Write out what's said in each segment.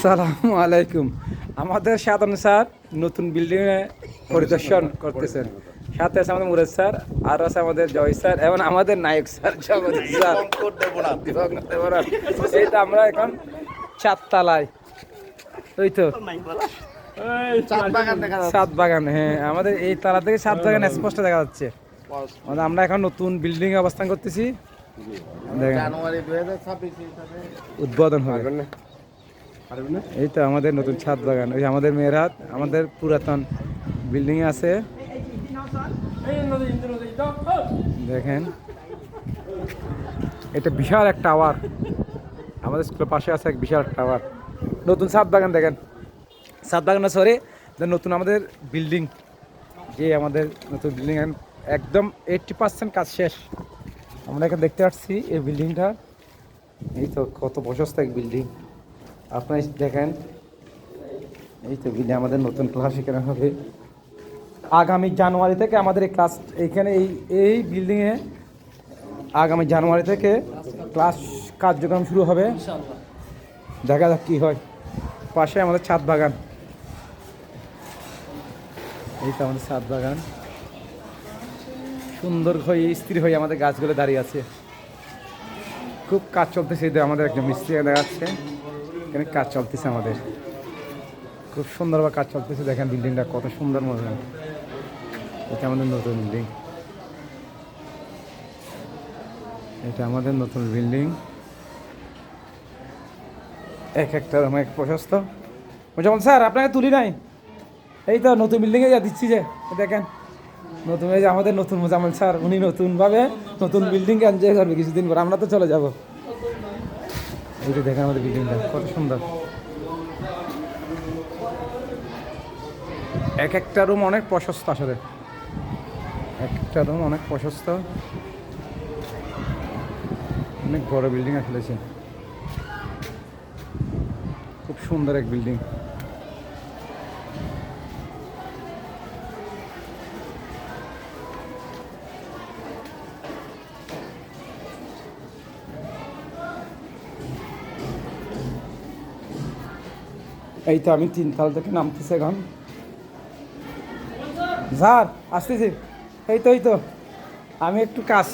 আসসালামু আলাইকুম। আমাদের সাধারণ স্যার নতুন বিল্ডিংয়ে পরিদর্শন করতেছেন। সাথে আছে আমাদের মুরাদ স্যার আর আছে আমাদের জয় স্যার এবং আমাদের নায়ক স্যার স্যার। এই তো আমরা এখন চারতলায় ওই তো। সাত বাগান হ্যাঁ আমাদের এই তালা থেকে সাত বাগান স্পষ্ট দেখা যাচ্ছে। মানে আমরা এখন নতুন বিল্ডিং এ অবস্থান করতেছি। জানুয়ারি উদ্বোধন হবে। এই তো আমাদের নতুন ছাদ বাগান। ওই আমাদের মেয়েরহাট আমাদের পুরাতন বিল্ডিং আছে। দেখেন। এটা বিশাল এক টাওয়ার আমাদের স্কুলের পাশে আছে এক বিশাল টাওয়ার নতুন ছাদ বাগান দেখেন। ছাদ বাগান সরি নতুন আমাদের বিল্ডিং যে আমাদের নতুন বিল্ডিং একদম এইটটি পার্সেন্ট কাজ শেষ। আমরা এখানে দেখতে পাচ্ছি এই বিল্ডিংটা এই তো কত প্রশস্ত এক বিল্ডিং আপনারা দেখেন, এই তো বিল্ডিং আমাদের নতুন ক্লাস এখানে হবে। আগামী জানুয়ারি থেকে আমাদের এই ক্লাস এইখানে এই এই বিল্ডিংয়ে আগামী জানুয়ারি থেকে ক্লাস কার্যক্রম শুরু হবে। দেখা যাক কী হয়। পাশে আমাদের ছাদ বাগান। এই তো আমাদের ছাদ বাগান। সুন্দর হয়ে, স্থির হয়ে আমাদের গাছগুলো দাঁড়িয়ে আছে। খুব কাজ চলতেছে আমাদের একজন মিস্ত্রি দেখা যাচ্ছে এখানে কাজ চলতেছে আমাদের। খুব সুন্দরভাবে কাজ চলতেছে, দেখেন বিল্ডিংটা কত সুন্দর মনে হয়। এটা আমাদের নতুন বিল্ডিং এটা আমাদের নতুন বিল্ডিং এক একটা অনেক প্রশস্ত। যেমন স্যার, আপনাকে তুলি নাই? এই তো নতুন বিল্ডিংয়ে যা দিচ্ছি যে, দেখেন। নতুন এই যে আমাদের নতুন মোজামেল স্যার, উনি নতুনভাবে নতুন বিল্ডিং এনজয় করবে কিছুদিন পর আমরা তো চলে যাব। এই যে দেখেন আমাদের বিল্ডিংটা, কত সুন্দর। এক একটা রুম অনেক প্রশস্ত আসলে। এক একটা রুম অনেক প্রশস্ত। অনেক বড় বিল্ডিং আসলেছে খুব সুন্দর এক বিল্ডিং। এই তো আমি তিনতলা থেকে নামতেছি এখন। স্যার, আসতেছি। এই তো এই তো। আমি একটু কাজ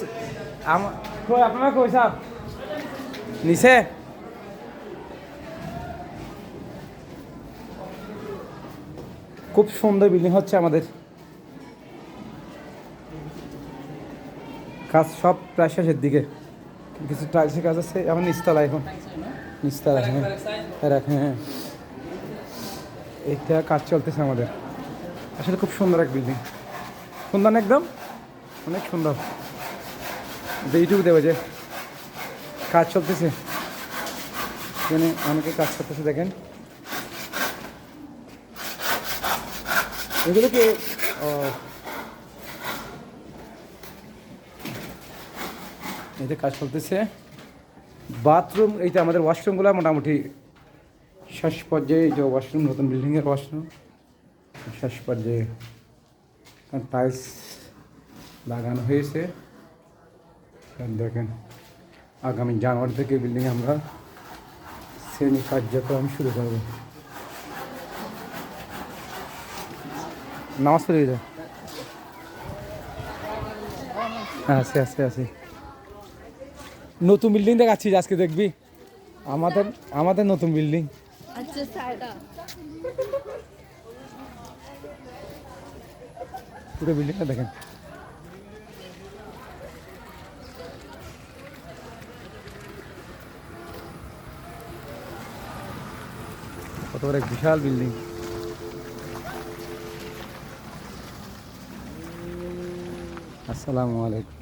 আমার আপনারা কই, স্যার? নিচে? খুব সুন্দর বিল্ডিং হচ্ছে আমাদের। কাজ সব প্রায় শেষের দিকে। কিছু টাইলসের কাজ আছে, আমার নিচতলা এখন। নিচতলা হ্যাঁ। হ্যাঁ। এইটা কাজ চলতেছে আমাদের। আসলে খুব সুন্দর এক বিল্ডিং সুন্দর না একদম? অনেক সুন্দর। এটা ইউটিউব দেবে যে। কাজ চলতেছে। এখানে অনেকে কাজ করতেছে দেখেন। এগুলো কি ও, এই যে কাজ চলতেছে। বাথরুম এইটা আমাদের ওয়াশরুমগুলো মোটামুটি শেষ পর্যায়ে যে ওয়াশরুম নতুন বিল্ডিংয়ের ওয়াশরুম শেষ পর্যায়ে টাইলস লাগানো হয়েছে। দেখেন, আগামী জানুয়ারি থেকে বিল্ডিং আমরা শ্রেণি কার্যক্রম শুরু করব। হ্যাঁ আছে আছে আছে। নতুন বিল্ডিং দেখাচ্ছি আজকে দেখবি। আমাদের আমাদের নতুন বিল্ডিং পুরো বিল্ডিংটা দেখেন। কত বড় বিশাল বিল্ডিং আসসালামু আলাইকুম।